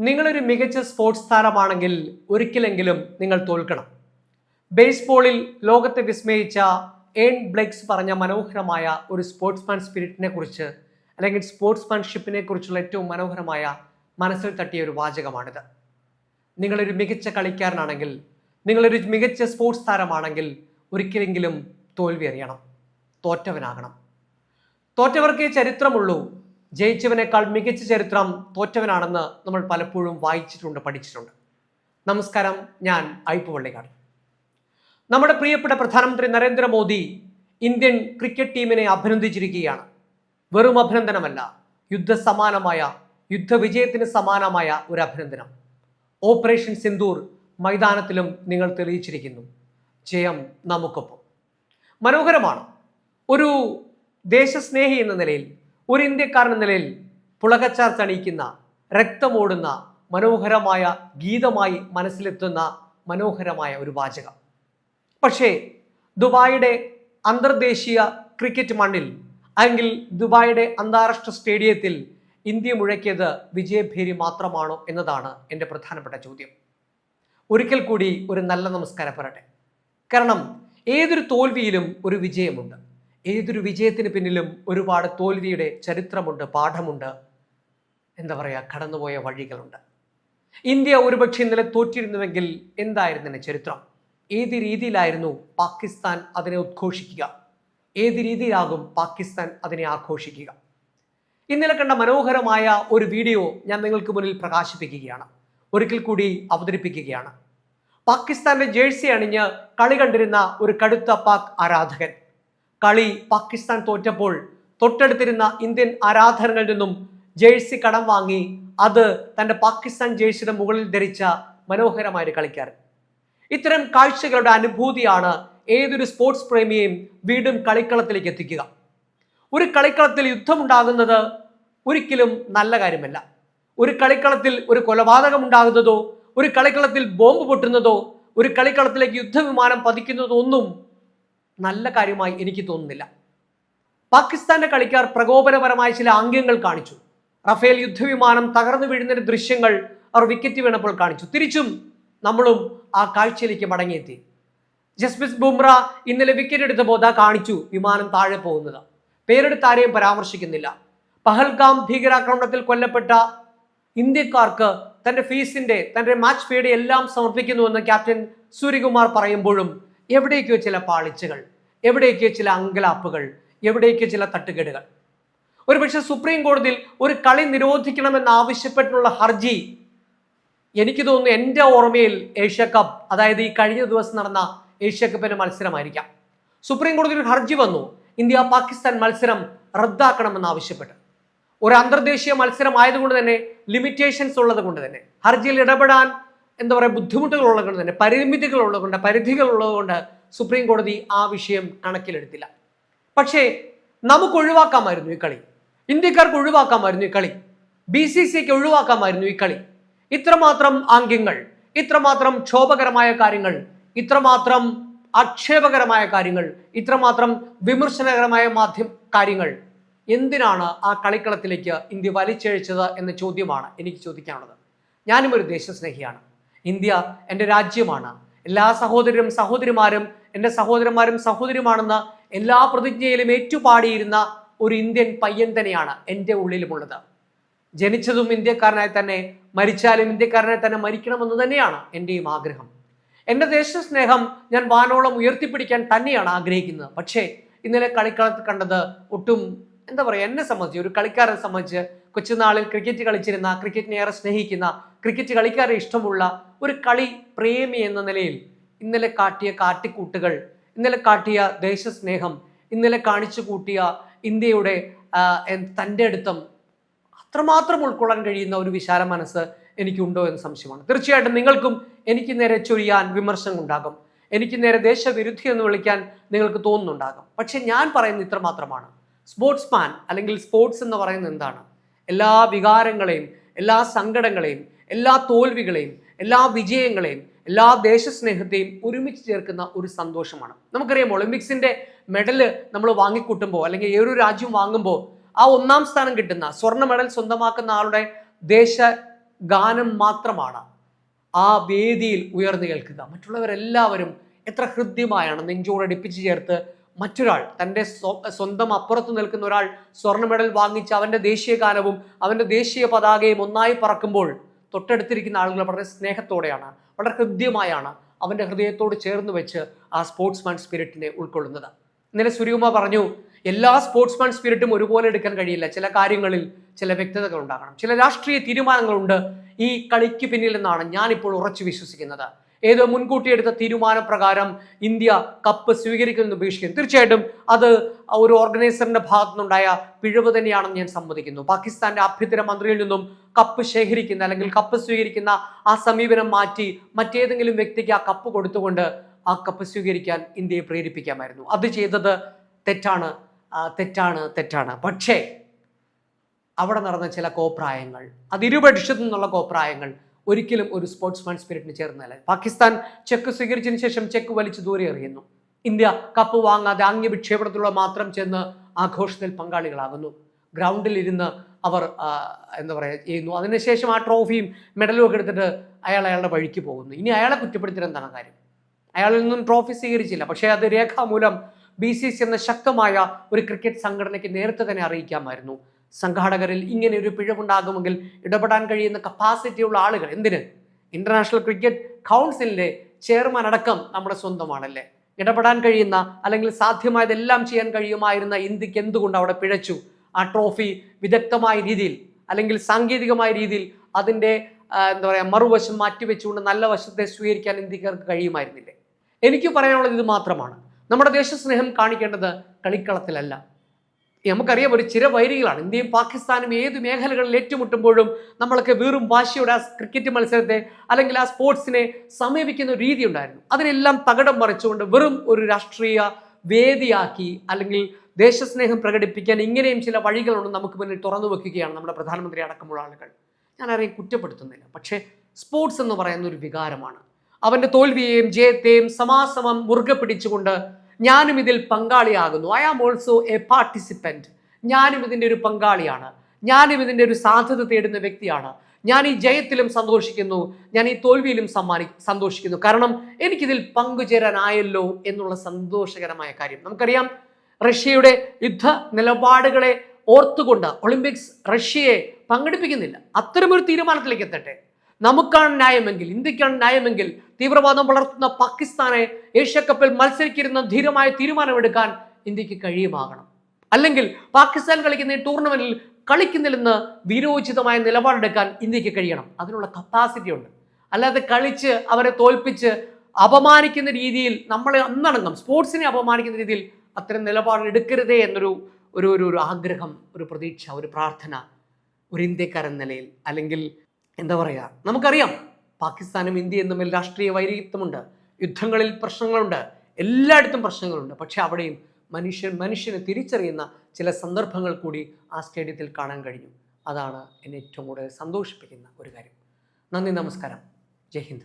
നിങ്ങളൊരു മികച്ച സ്പോർട്സ് താരമാണെങ്കിൽ ഒരിക്കലെങ്കിലും നിങ്ങൾ തോൽക്കണം. ബേസ്ബോളിൽ ലോകത്തെ വിസ്മയിച്ച ഏൺ ബ്ലെക്സ് പറഞ്ഞ മനോഹരമായ ഒരു സ്പോർട്സ്മാൻ സ്പിരിറ്റിനെ കുറിച്ച് അല്ലെങ്കിൽ സ്പോർട്സ്മാൻഷിപ്പിനെ കുറിച്ചുള്ള ഏറ്റവും മനോഹരമായ മനസ്സിൽ തട്ടിയ ഒരു വാചകമാണിത്. നിങ്ങളൊരു മികച്ച കളിക്കാരനാണെങ്കിൽ നിങ്ങളൊരു മികച്ച സ്പോർട്സ് താരമാണെങ്കിൽ ഒരിക്കലെങ്കിലും തോൽവി അറിയണം. തോറ്റവനാകണം. തോറ്റവർക്കേ ചരിത്രമുള്ളൂ. ജയിച്ചവനേക്കാൾ മികച്ച ചരിത്രം തോറ്റവനാണെന്ന് നമ്മൾ പലപ്പോഴും വായിച്ചിട്ടുണ്ട് പഠിച്ചിട്ടുണ്ട്. നമസ്കാരം ഞാൻ അയ്പ് വള്ളിക്കാട്. നമ്മുടെ പ്രിയപ്പെട്ട പ്രധാനമന്ത്രി നരേന്ദ്രമോദി ഇന്ത്യൻ ക്രിക്കറ്റ് ടീമിനെ അഭിനന്ദിച്ചിരിക്കുകയാണ്. വെറും അഭിനന്ദനമല്ല യുദ്ധസമാനമായ യുദ്ധവിജയത്തിന് സമാനമായ ഒരു അഭിനന്ദനം. ഓപ്പറേഷൻ സിന്ദൂർ മൈതാനത്തിലും നിങ്ങൾ തെളിയിച്ചിരിക്കുന്നു. ജയം നമുക്കൊപ്പം. മനോഹരമാണ്. ഒരു ദേശസ്നേഹി എന്ന നിലയിൽ ഒരു ഇന്ത്യക്കാരൻ നിലയിൽ പുളകച്ചാർ തണിയിക്കുന്ന രക്തമോടുന്ന മനോഹരമായ ഗീതമായി മനസ്സിലെത്തുന്ന മനോഹരമായ ഒരു വാചകം. പക്ഷേ ദുബായിയുടെ അന്തർദേശീയ ക്രിക്കറ്റ് മണ്ണിൽ അല്ലെങ്കിൽ ദുബായിയുടെ അന്താരാഷ്ട്ര സ്റ്റേഡിയത്തിൽ ഇന്ത്യ മുഴക്കിയത് വിജയഭേരി മാത്രമാണോ എന്നതാണ് എന്റെ പ്രധാനപ്പെട്ട ചോദ്യം. ഒരിക്കൽ കൂടി ഒരു നല്ല നമസ്കാരം പറയട്ടെ. കാരണം ഏതൊരു തോൽവിയിലും ഒരു വിജയമുണ്ട്. ഏതൊരു വിജയത്തിന് പിന്നിലും ഒരുപാട് തോൽവിയുടെ ചരിത്രമുണ്ട് പാഠമുണ്ട്. എന്താ പറയുക കടന്നുപോയ വഴികളുണ്ട്. ഇന്ത്യ ഒരുപക്ഷെ ഇന്നലെ തോറ്റിരുന്നുവെങ്കിൽ എന്തായിരുന്നു ചരിത്രം? ഏത് രീതിയിലായിരുന്നു പാകിസ്ഥാൻ അതിനെ ഉദ്ഘോഷിക്കുക? ഏത് രീതിയിലാകും പാകിസ്ഥാൻ അതിനെ ആഘോഷിക്കുക? ഇന്നലെ കണ്ട മനോഹരമായ ഒരു വീഡിയോ ഞാൻ നിങ്ങൾക്ക് മുന്നിൽ പ്രകാശിപ്പിക്കുകയാണ്. ഒരിക്കൽ കൂടി അവതരിപ്പിക്കുകയാണ്. പാകിസ്ഥാന്റെ ജേഴ്സി അണിഞ്ഞ് കളി കണ്ടിരുന്ന ഒരു കടുത്ത പാക് ആരാധകൻ കളി പാകിസ്ഥാൻ തോറ്റപ്പോൾ തൊട്ടടുത്തിരുന്ന ഇന്ത്യൻ ആരാധകരിൽ നിന്നും ജേഴ്സി കടം വാങ്ങി അത് തന്റെ പാകിസ്ഥാൻ ജേഴ്സിയുടെ മുകളിൽ ധരിച്ച മനോഹരമായ കളിക്കാരൻ. ഇത്തരം കാഴ്ചകളുടെ അനുഭൂതിയാണ് ഏതൊരു സ്പോർട്സ് പ്രേമിയെയും വീണ്ടും കളിക്കളത്തിലേക്ക് എത്തിക്കുക. ഒരു കളിക്കളത്തിൽ യുദ്ധമുണ്ടാകുന്നത് ഒരിക്കലും നല്ല കാര്യമല്ല. ഒരു കളിക്കളത്തിൽ ഒരു കൊലപാതകം ഉണ്ടാകുന്നതോ ഒരു കളിക്കളത്തിൽ ബോംബ് പൊട്ടുന്നതോ ഒരു കളിക്കളത്തിലേക്ക് യുദ്ധവിമാനം പതിക്കുന്നതോ ഒന്നും നല്ല കാര്യമായി എനിക്ക് തോന്നുന്നില്ല. പാകിസ്ഥാന്റെ കളിക്കാർ പ്രകോപനപരമായ ചില ആംഗ്യങ്ങൾ കാണിച്ചു. റഫേൽ യുദ്ധവിമാനം തകർന്നു വീഴുന്ന ദൃശ്യങ്ങൾ അവർ വിക്കറ്റ് വീണപ്പോൾ കാണിച്ചു. തിരിച്ചും നമ്മളും ആ കാഴ്ചയിലേക്ക് മടങ്ങിയെത്തി. ജസ്മിസ് ബുംറ ഇന്നലെ വിക്കറ്റ് എടുത്ത ദാ കാണിച്ചു വിമാനം താഴെ പോകുന്നത്. പേരെടുത്ത് ആരെയും പരാമർശിക്കുന്നില്ല. പഹൽഗാം ഭീകരാക്രമണത്തിൽ കൊല്ലപ്പെട്ട ഇന്ത്യക്കാർക്ക് തന്റെ ഫീസിന്റെ തന്റെ മാച്ച് ഫീഡ് എല്ലാം സമർപ്പിക്കുന്നുവെന്ന് ക്യാപ്റ്റൻ സൂര്യകുമാർ പറയുമ്പോഴും എവിടേക്കോ ചില പാളിച്ചകൾ എവിടേക്കോ ചില അങ്കലാപ്പുകൾ എവിടേക്കോ ചില തട്ടുകേടുകൾ. ഒരുപക്ഷെ സുപ്രീം കോടതിയിൽ ഒരു കളി നിരോധിക്കണമെന്ന് ആവശ്യപ്പെട്ടുള്ള ഹർജി എനിക്ക് തോന്നുന്നു എന്റെ ഓർമ്മയിൽ ഏഷ്യ കപ്പ് അതായത് ഈ കഴിഞ്ഞ ദിവസം നടന്ന ഏഷ്യ കപ്പിന്റെ മത്സരമായിരിക്കാം. സുപ്രീം കോടതിയിൽ ഒരു ഹർജി വന്നു. ഇന്ത്യ പാകിസ്ഥാൻ മത്സരം റദ്ദാക്കണമെന്ന് ആവശ്യപ്പെട്ടു. ഒരു അന്തർദേശീയ മത്സരം ആയതുകൊണ്ട് തന്നെ ലിമിറ്റേഷൻസ് ഉള്ളത് കൊണ്ട് തന്നെ ഹർജിയിൽ ഇടപെടാൻ എന്താ പറയുക ബുദ്ധിമുട്ടുകൾ ഉള്ളത് കൊണ്ട് തന്നെ പരിമിതികൾ ഉള്ളതുകൊണ്ട് പരിധികൾ ഉള്ളതുകൊണ്ട് സുപ്രീം കോടതി ആ വിഷയം കണക്കിലെടുത്തില്ല. പക്ഷേ നമുക്ക് ഒഴിവാക്കാമായിരുന്നു ഈ കളി. ഇന്ത്യക്കാർക്ക് ഒഴിവാക്കാമായിരുന്നു ഈ കളി. ബി സി സിക്ക് ഒഴിവാക്കാമായിരുന്നു ഈ കളി. ഇത്രമാത്രം ആംഗ്യങ്ങൾ ഇത്രമാത്രം ക്ഷോഭകരമായ കാര്യങ്ങൾ ഇത്രമാത്രം ആക്ഷേപകരമായ കാര്യങ്ങൾ ഇത്രമാത്രം വിമർശനകരമായ മാധ്യമ കാര്യങ്ങൾ എന്തിനാണ് ആ കളിക്കളത്തിലേക്ക് ഇന്ത്യ വലിച്ചഴിച്ചത് എന്ന ചോദ്യമാണ് എനിക്ക് ചോദിക്കാനുള്ളത്. ഞാനും ഒരു ദേശസ്നേഹിയാണ്. ഇന്ത്യ എന്റെ രാജ്യമാണ്. എല്ലാ സഹോദരരും സഹോദരിമാരും എന്റെ സഹോദരന്മാരും സഹോദരിമാണെന്ന് എല്ലാ പ്രതിജ്ഞയിലും ഏറ്റുപാടിയിരുന്ന ഒരു ഇന്ത്യൻ പയ്യൻ തന്നെയാണ് എന്റെ ഉള്ളിലുമുള്ളത്. ജനിച്ചതും ഇന്ത്യക്കാരനായി തന്നെ മരിച്ചാലും ഇന്ത്യക്കാരനായി തന്നെ മരിക്കണമെന്ന് തന്നെയാണ് എന്റെയും ആഗ്രഹം. എന്റെ ദേശസ്നേഹം ഞാൻ വാനോളം ഉയർത്തിപ്പിടിക്കാൻ തന്നെയാണ് ആഗ്രഹിക്കുന്നത്. പക്ഷേ ഇന്നലെ കളിക്കളത്ത് കണ്ടത് ഒട്ടും എന്താ പറയുക എന്നെ സംബന്ധിച്ച് ഒരു കളിക്കാരനെ സംബന്ധിച്ച് കൊച്ചുനാളിൽ ക്രിക്കറ്റ് കളിച്ചിരുന്ന ക്രിക്കറ്റിനെ ഏറെ സ്നേഹിക്കുന്ന ക്രിക്കറ്റ് കളിക്കാരെ ഇഷ്ടമുള്ള ഒരു കളി പ്രേമി എന്ന നിലയിൽ ഇന്നലെ കാട്ടിയ കാട്ടിക്കൂട്ടുകൾ ഇന്നലെ കാട്ടിയ ദേശസ്നേഹം ഇന്നലെ കാണിച്ചു കൂട്ടിയ ഇന്ത്യയുടെ തന്റെ അടുത്തം അത്രമാത്രം ഉൾക്കൊള്ളാൻ കഴിയുന്ന ഒരു വിശാല മനസ്സ് എനിക്കുണ്ടോ എന്ന് സംശയമാണ്. തീർച്ചയായിട്ടും നിങ്ങൾക്കും എനിക്ക് നേരെ ചൊരിയാൻ വിമർശനം ഉണ്ടാകും എനിക്ക് നേരെ ദേശവിരുദ്ധി എന്ന് വിളിക്കാൻ നിങ്ങൾക്ക് തോന്നുന്നുണ്ടാകും. പക്ഷെ ഞാൻ പറയുന്നത് ഇത്ര മാത്രമാണ്. സ്പോർട്സ്മാൻ അല്ലെങ്കിൽ സ്പോർട്സ് എന്ന് പറയുന്നത് എന്താണ്? എല്ലാ വികാരങ്ങളെയും എല്ലാ സങ്കടങ്ങളെയും എല്ലാ തോൽവികളെയും എല്ലാ വിജയങ്ങളെയും എല്ലാ ദേശസ്നേഹത്തെയും ഒരുമിച്ച് ചേർക്കുന്ന ഒരു സന്തോഷമാണ്. നമുക്കറിയാം ഒളിമ്പിക്സിന്റെ മെഡൽ നമ്മൾ വാങ്ങിക്കൂട്ടുമ്പോൾ അല്ലെങ്കിൽ ഏതൊരു രാജ്യം വാങ്ങുമ്പോൾ ആ ഒന്നാം സ്ഥാനം കിട്ടുന്ന സ്വർണ മെഡൽ സ്വന്തമാക്കുന്ന ആളുടെ ദേശ ഗാനം മാത്രമാണ് ആ വേദിയിൽ ഉയർന്നു കേൾക്കുക. മറ്റുള്ളവരെല്ലാവരും എത്ര ഹൃദ്യമായാണ് നെഞ്ചോടടിപ്പിച്ച് ചേർത്ത് മറ്റൊരാൾ തന്റെ സ്വന്തം അപ്പുറത്ത് നിൽക്കുന്ന ഒരാൾ സ്വർണ മെഡൽ വാങ്ങിച്ച് അവന്റെ ദേശീയ ഗാനവും അവന്റെ ദേശീയ പതാകയും ഒന്നായി പറക്കുമ്പോൾ തൊട്ടടുത്തിരിക്കുന്ന ആളുകൾ വളരെ സ്നേഹത്തോടെയാണ് വളരെ ഹൃദ്യമായാണ് അവന്റെ ഹൃദയത്തോട് ചേർന്ന് വെച്ച് ആ സ്പോർട്സ്മാൻ സ്പിരിറ്റിനെ ഉൾക്കൊള്ളുന്നത്. ഇന്നലെ സുരികുമ പറഞ്ഞു എല്ലാ സ്പോർട്സ്മാൻ സ്പിരിറ്റും ഒരുപോലെ എടുക്കാൻ കഴിയില്ല. ചില കാര്യങ്ങളിൽ ചില വ്യക്തതകൾ ഉണ്ടാകണം. ചില രാഷ്ട്രീയ തീരുമാനങ്ങളുണ്ട് ഈ കളിക്ക് പിന്നിൽ നിന്നാണ് ഞാനിപ്പോൾ ഉറച്ചു വിശ്വസിക്കുന്നത്. ഏതോ മുൻകൂട്ടി എടുത്ത തീരുമാനപ്രകാരം ഇന്ത്യ കപ്പ് സ്വീകരിക്കുമെന്ന് ഉപേക്ഷിക്കുന്നു. തീർച്ചയായിട്ടും അത് ഒരു ഓർഗനൈസറിന്റെ ഭാഗത്തുനിന്നുണ്ടായ പിഴവ് തന്നെയാണെന്ന് ഞാൻ സമ്മതിക്കുന്നു. പാകിസ്ഥാന്റെ ആഭ്യന്തര മന്ത്രിയിൽ നിന്നും കപ്പ് ശേഖരിക്കുന്ന അല്ലെങ്കിൽ കപ്പ് സ്വീകരിക്കുന്ന ആ സമീപനം മാറ്റി മറ്റേതെങ്കിലും വ്യക്തിക്ക് ആ കപ്പ് കൊടുത്തുകൊണ്ട് ആ കപ്പ് സ്വീകരിക്കാൻ ഇന്ത്യയെ പ്രേരിപ്പിക്കാമായിരുന്നു. അത് ചെയ്തത് തെറ്റാണ്. തെറ്റാണ് തെറ്റാണ്. പക്ഷേ അവിടെ നടന്ന ചില കോപ്രായങ്ങൾ അത് ഇരുപക്ഷത്തു നിന്നുള്ള കോപ്രായങ്ങൾ ഒരിക്കലും ഒരു സ്പോർട്സ്മാൻ സ്പിരിറ്റിന് ചേർന്നല്ല പാകിസ്ഥാൻ ചെക്ക് സ്വീകരിച്ചതിന് ശേഷം ചെക്ക് വലിച്ചു ദൂരെ എറിയുന്നു. ഇന്ത്യ കപ്പ് വാങ്ങാതെ ആംഗ്യ വിക്ഷേപണത്തിലൂടെ മാത്രം ചെന്ന് ആഘോഷത്തിൽ പങ്കാളികളാകുന്നു. ഗ്രൗണ്ടിൽ ഇരുന്ന് അവർ എന്താ പറയുക ചെയ്യുന്നു. അതിനുശേഷം ആ ട്രോഫിയും മെഡലും ഒക്കെ എടുത്തിട്ട് അയാൾ അയാളുടെ വഴിക്ക് പോകുന്നു. ഇനി അയാളെ കുറ്റപ്പെടുത്തിയിട്ട് എന്താണ് കാര്യം? അയാളിൽ നിന്നും ട്രോഫി സ്വീകരിച്ചില്ല. പക്ഷേ അത് രേഖാമൂലം ബി സി സി എന്ന ശക്തമായ ഒരു ക്രിക്കറ്റ് സംഘടനയ്ക്ക് നേരത്തെ തന്നെ അറിയിക്കാമായിരുന്നു. സംഘാടകരിൽ ഇങ്ങനെ ഒരു പിഴവുണ്ടാകുമെങ്കിൽ ഇടപെടാൻ കഴിയുന്ന കപ്പാസിറ്റി ഉള്ള ആളുകൾ എന്തിന്? ഇന്റർനാഷണൽ ക്രിക്കറ്റ് കൗൺസിലിന്റെ ചെയർമാൻ അടക്കം നമ്മുടെ സ്വന്തമാണല്ലേ? ഇടപെടാൻ കഴിയുന്ന അല്ലെങ്കിൽ സാധ്യമായതെല്ലാം ചെയ്യാൻ കഴിയുമായിരുന്ന ഇന്ത്യയ്ക്ക് എന്തുകൊണ്ട് അവിടെ പിഴച്ചു? ആ ട്രോഫി വിദഗ്ധമായ രീതിയിൽ അല്ലെങ്കിൽ സാങ്കേതികമായ രീതിയിൽ അതിന്റെ എന്താ പറയുക മറുവശം മാറ്റിവെച്ചുകൊണ്ട് നല്ല വശത്തെ സ്വീകരിക്കാൻ ഇന്ത്യക്കാർക്ക് കഴിയുമായിരുന്നില്ലേ? എനിക്ക് പറയാനുള്ളത് ഇത് മാത്രമാണ്. നമ്മുടെ ദേശസ്നേഹം കാണിക്കേണ്ടത് കളിക്കളത്തിലല്ല. നമുക്കറിയാം ഒരു ചിരവൈരികളാണ്. ഇന്ത്യയും പാകിസ്ഥാനും ഏത് മേഖലകളിൽ ഏറ്റുമുട്ടുമ്പോഴും നമ്മളൊക്കെ വീറും വാശിയുടെ ആ ക്രിക്കറ്റ് മത്സരത്തെ അല്ലെങ്കിൽ ആ സ്പോർട്സിനെ സമീപിക്കുന്ന രീതി ഉണ്ടായിരുന്നു. അതിനെല്ലാം തകടം മറിച്ചുകൊണ്ട് വെറും ഒരു രാഷ്ട്രീയ വേദിയാക്കി അല്ലെങ്കിൽ ദേശസ്നേഹം പ്രകടിപ്പിക്കാൻ ഇങ്ങനെയും ചില വഴികളുണ്ട് നമുക്ക് മുന്നിൽ തുറന്നു വെക്കുകയാണ് നമ്മുടെ പ്രധാനമന്ത്രി അടക്കമുള്ള ആളുകൾ. ഞാൻ ആരെയും കുറ്റപ്പെടുത്തുന്നില്ല. പക്ഷേ സ്പോർട്സ് എന്ന് പറയുന്ന ഒരു വികാരമാണ്. അവന്റെ തോൽവിയെയും ജയത്തെയും സമാസമം മുറുകെ പിടിച്ചുകൊണ്ട് ഞാനും ഇതിൽ പങ്കാളിയാകുന്നു. I am also a participant ഞാനും ഇതിന്റെ ഒരു പങ്കാളിയാണ്. ഞാനും ഇതിന്റെ ഒരു സാധ്യത തേടുന്ന വ്യക്തിയാണ്. ഞാൻ ഈ ജയത്തിലും സന്തോഷിക്കുന്നു. ഞാൻ ഈ തോൽവിയിലും സമ്മാനി സന്തോഷിക്കുന്നു. കാരണം എനിക്കിതിൽ പങ്കുചേരാനായല്ലോ എന്നുള്ള സന്തോഷകരമായ കാര്യം. നമുക്കറിയാം റഷ്യയുടെ യുദ്ധ നിലപാടുകളെ ഓർത്തുകൊണ്ട് ഒളിമ്പിക്സ് റഷ്യയെ പങ്കെടുപ്പിക്കുന്നില്ല. അത്തരമൊരു തീരുമാനത്തിലേക്ക് എത്തട്ടെ. നമുക്കാണ് ന്യായമെങ്കിൽ ഇന്ത്യക്കാണ് ന്യായമെങ്കിൽ തീവ്രവാദം വളർത്തുന്ന പാകിസ്ഥാനെ ഏഷ്യാകപ്പിൽ മത്സരിക്കുന്ന ധീരമായ തീരുമാനമെടുക്കാൻ ഇന്ത്യയ്ക്ക് കഴിയുമാകണം. അല്ലെങ്കിൽ പാകിസ്ഥാൻ കളിക്കുന്ന ഈ ടൂർണമെന്റിൽ കളിക്കുന്നില്ലെന്ന് വീരോചിതമായ നിലപാടെടുക്കാൻ ഇന്ത്യയ്ക്ക് കഴിയണം. അതിനുള്ള കപ്പാസിറ്റി ഉണ്ട്. അല്ലാതെ കളിച്ച് അവരെ തോൽപ്പിച്ച് അപമാനിക്കുന്ന രീതിയിൽ നമ്മളെ അന്നടങ്കം സ്പോർട്സിനെ അപമാനിക്കുന്ന രീതിയിൽ അത്തരം നിലപാട് എടുക്കരുതേ എന്നൊരു ഒരു ഒരു ഒരു ആഗ്രഹം ഒരു പ്രതീക്ഷ ഒരു പ്രാർത്ഥന ഒരു ഇന്ത്യക്കാരൻ നിലയിൽ. അല്ലെങ്കിൽ എന്താ പറയുക നമുക്കറിയാം പാകിസ്ഥാനും ഇന്ത്യയും തമ്മിൽ രാഷ്ട്രീയ വൈരുദ്ധ്യമുണ്ട് യുദ്ധങ്ങളിൽ പ്രശ്നങ്ങളുണ്ട് എല്ലായിടത്തും പ്രശ്നങ്ങളുണ്ട്. പക്ഷെ അവിടെയും മനുഷ്യൻ മനുഷ്യനെ തിരിച്ചറിയുന്ന ചില സന്ദർഭങ്ങൾ കൂടി ആ സ്റ്റേഡിയത്തിൽ കാണാൻ കഴിഞ്ഞു. അതാണ് എന്നെ ഏറ്റവും കൂടുതൽ സന്തോഷിപ്പിക്കുന്ന ഒരു കാര്യം. നന്ദി നമസ്കാരം. ജയ് ഹിന്ദ്.